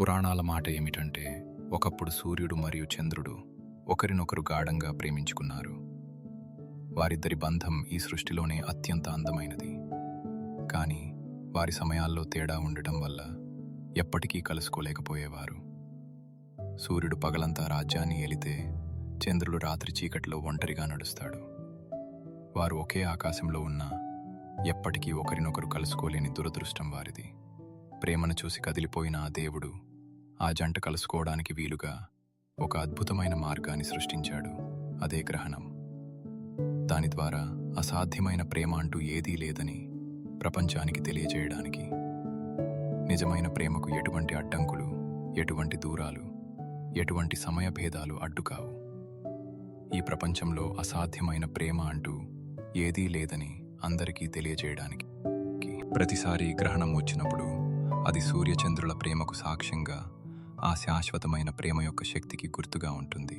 పురాణాల మాట ఏమిటంటే ఒకప్పుడు సూర్యుడు మరియు చంద్రుడు ఒకరినొకరు గాఢంగా ప్రేమించుకున్నారు. వారిద్దరి బంధం ఈ సృష్టిలోనే అత్యంత అందమైనది. కానీ వారి సమయాల్లో తేడా ఉండటం వల్ల ఎప్పటికీ కలుసుకోలేకపోయేవారు. సూర్యుడు పగలంతా రాజ్యాన్ని ఏలితే చంద్రుడు రాత్రి చీకట్లో ఒంటరిగా నడుస్తాడు. వారు ఒకే ఆకాశంలో ఉన్నా ఎప్పటికీ ఒకరినొకరు కలుసుకోలేని దురదృష్టం వారిది. ప్రేమను చూసి కదిలిపోయిన ఆ దేవుడు ఆ జంట కలుసుకోవడానికి వీలుగా ఒక అద్భుతమైన మార్గాన్ని సృష్టించాడు. అదే గ్రహణం. దాని ద్వారా అసాధ్యమైన ప్రేమ అంటూ ఏదీ లేదని ప్రపంచానికి తెలియజేయడానికి. నిజమైన ప్రేమకు ఎటువంటి అడ్డంకులు ఎటువంటి దూరాలు ఎటువంటి సమయ భేదాలు అడ్డుకావు ఈ ప్రపంచంలో అసాధ్యమైన ప్రేమ అంటూ ఏదీ లేదని అందరికీ తెలియజేయడానికి. ప్రతిసారి గ్రహణం వచ్చినప్పుడు అది సూర్యచంద్రుల ప్రేమకు సాక్ష్యంగా ఆ శాశ్వతమైన ప్రేమ యొక్క శక్తికి గుర్తుగా ఉంటుంది.